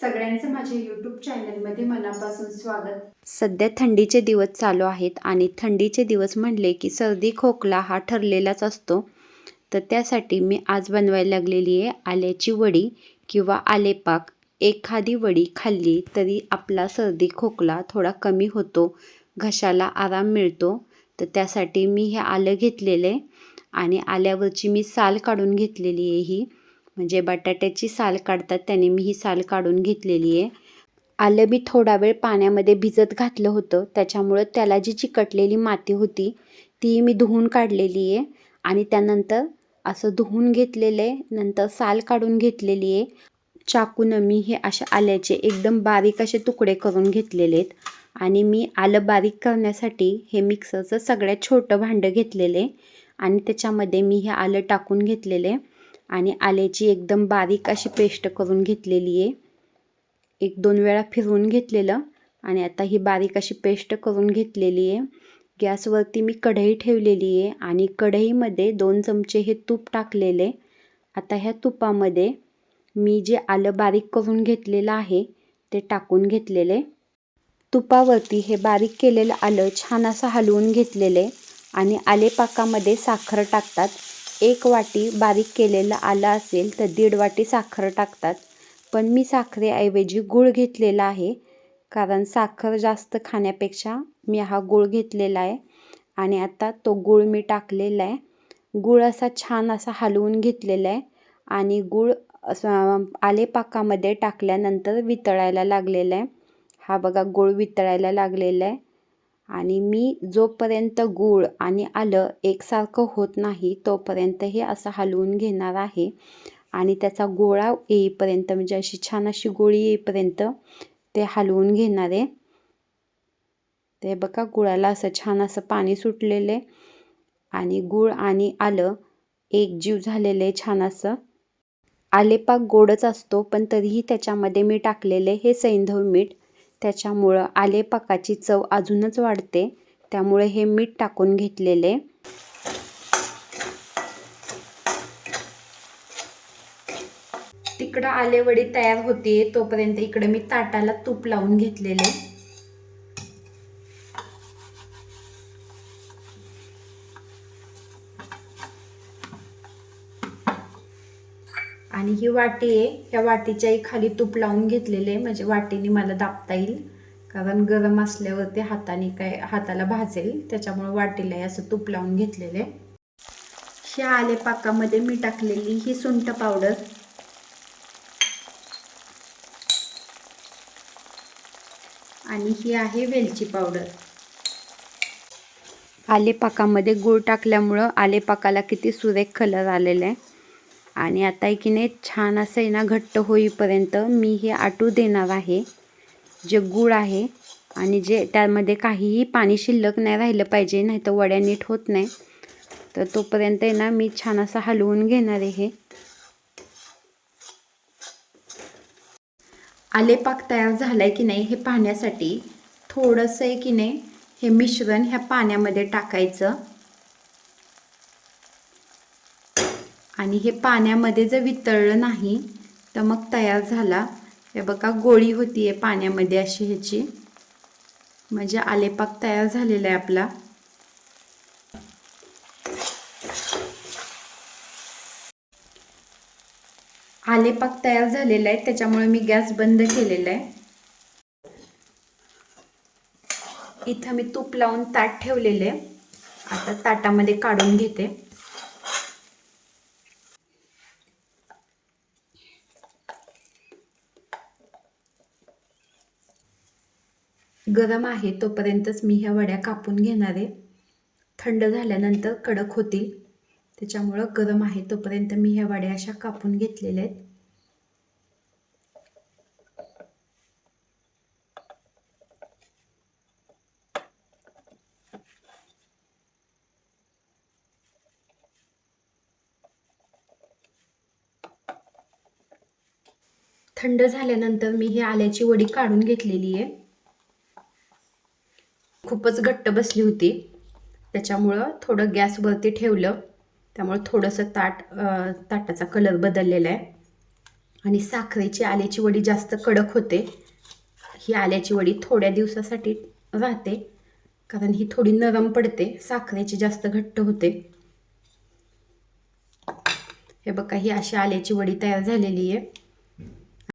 सगळ्यांचं माझ्या यूट्यूब चॅनलमध्ये मनापासून स्वागत. सध्या थंडीचे दिवस चालू आहेत आणि थंडीचे दिवस म्हणले की सर्दी खोकला हा ठरलेलाच असतो. तर त्यासाठी मी आज बनवायला लागलेली आहे आल्याची वडी किंवा आलेपाक. एखादी वडी खाल्ली तरी आपला सर्दी खोकला थोडा कमी होतो घशाला आराम मिळतो. तर त्यासाठी मी हे आलं घेतलेलं आहे आणि आल्यावरची मी साल काढून घेतलेली आहे ही. म्हणजे बटाट्याची साल काढतात त्याने मी ही साल काढून घेतलेली आहे. आलं मी थोडा वेळ पाण्यामध्ये भिजत घातलं होतं त्याच्यामुळं त्याला जी चिकटलेली माती होती ती मी धुवून काढलेली आहे. आणि त्यानंतर असं धुवून घेतलेलं आहे नंतर साल काढून घेतलेली आहे. चाकूनं मी हे अशा आल्याचे एकदम बारीक असे तुकडे करून घेतलेले आहेत. आणि मी आलं बारीक करण्यासाठी हे मिक्सरचं सगळ्यात छोटं भांडं घेतलेलं आहे. आणि त्याच्यामध्ये मी हे आलं टाकून घेतलेलं आहे. आणि आल्याची एकदम बारीक अशी पेस्ट करून घेतलेली आहे. एक दोन वेळा फिरवून घेतलेलं आणि आता ही बारीक अशी पेस्ट करून घेतलेली आहे. गॅसवरती मी कढई ठेवलेली आहे आणि कढईमध्ये दोन चमचे हे तूप टाकलेले. आता ह्या तुपामध्ये मी जे आलं बारीक करून घेतलेलं आहे ते टाकून घेतलेले. तुपावरती हे बारीक केलेलं आलं छान असं हलवून घेतलेले आणि आलेपाकामध्ये साखर टाकतात. एक वाटी बारीक केलेलं आलं असेल तर दीड वाटी साखर टाकतात. पण मी साखरेऐवजी गूळ घेतलेला आहे. कारण साखर जास्त खाण्यापेक्षा मी हा गूळ घेतलेला आहे आणि आता तो गूळ मी टाकलेला आहे. गूळ असा छान असा हलवून घेतलेला आहे आणि गूळ असं आलेपाकामध्ये टाकल्यानंतर वितळायला लागलेला आहे. हा बघा गूळ वितळायला लागलेला आहे. आणि मी जोपर्यंत गूळ आणि आलं एकसारखं होत नाही तोपर्यंत हे असं हलवून घेणार आहे. आणि त्याचा गोळा येईपर्यंत म्हणजे अशी छान अशी गोळी येईपर्यंत ते हलवून घेणार आहे. ते बघा गुळाला असं छान असं पाणी सुटलेलं आहे. आणि गूळ आणि आलं एक जीव झालेलं आहे छान असं. आलेपाक गोडच असतो पण तरीही त्याच्यामध्ये मी टाकलेले हे सैंधव मीठ. त्याच्यामुळं आलेपाकाची चव अजूनच वाढते. त्यामुळे हे मीठ टाकून घेतलेले. तिकडं आलेवडी तयार होते तोपर्यंत इकडे मी ताटाला तूप लावून घेतलेले. आणि ही वाटी आहे. या वाटीच्याही खाली तूप लावून घेतलेले आहे. म्हणजे वाटीने मला दाबता येईल. कारण गरम असल्यावरती हाताने काय हाताला भाजेल. त्याच्यामुळे वाटीलाही असं तूप लावून घेतलेले ह्या आले पाकामध्ये मी टाकलेली ही सुंठ पावडर. आणि ही आहे वेलची पावडर. आलेपाकामध्ये गूळ टाकल्यामुळं आलेपाकाला किती सुरेख कलर आलेला आहे. आणि आता की नाही छान असं आहे ना घट्ट होईपर्यंत मी हे आटू देणार आहे. जे गूळ आहे आणि जे त्यामध्ये काहीही पाणी शिल्लक नाही राहिलं पाहिजे नाही तर वड्या नीट होत नाही. तर तोपर्यंत आहे ना मी छान असं हलवून घेणार आहे हे. आलेपाक तयार झालाय की नाही हे पाहण्यासाठी थोडंसं आहे की नाही हे मिश्रण ह्या पाण्यामध्ये टाकायचं. आणि हे पाण्यामध्ये जर वितळलं नाही तर मग तयार झाला. हे बघा गोळी होती आहे पाण्यामध्ये अशी ह्याची. म्हणजे आलेपाक तयार झालेला आहे आपला. आलेपाक तयार झालेला आहे त्याच्यामुळे मी गॅस बंद केलेला आहे. इथं मी तूप लावून ताट ठेवलेले आहे. आता ताटामध्ये काढून घेते. गरम आहे तोपर्यंतच मी ह्या वड्या कापून घेणार आहे. थंड झाल्यानंतर कडक होतील. त्याच्यामुळं गरम आहे तोपर्यंत मी ह्या वड्या अशा कापून घेतलेल्या आहेत. थंड झाल्यानंतर मी ही आल्याची वडी काढून घेतलेली आहे. खूपच घट्ट बसली होती. त्याच्यामुळं थोडं गॅसवरती ठेवलं. त्यामुळं थोडंसं ताट ताटाचा कलर बदललेला आहे. आणि साखरेची आल्याची वडी जास्त कडक होते. ही आल्याची वडी थोड्या दिवसासाठी राहते. कारण ही थोडी नरम पडते. साखरेची जास्त घट्ट होते. हे बघा ही अशी आल्याची वडी तयार झालेली आहे.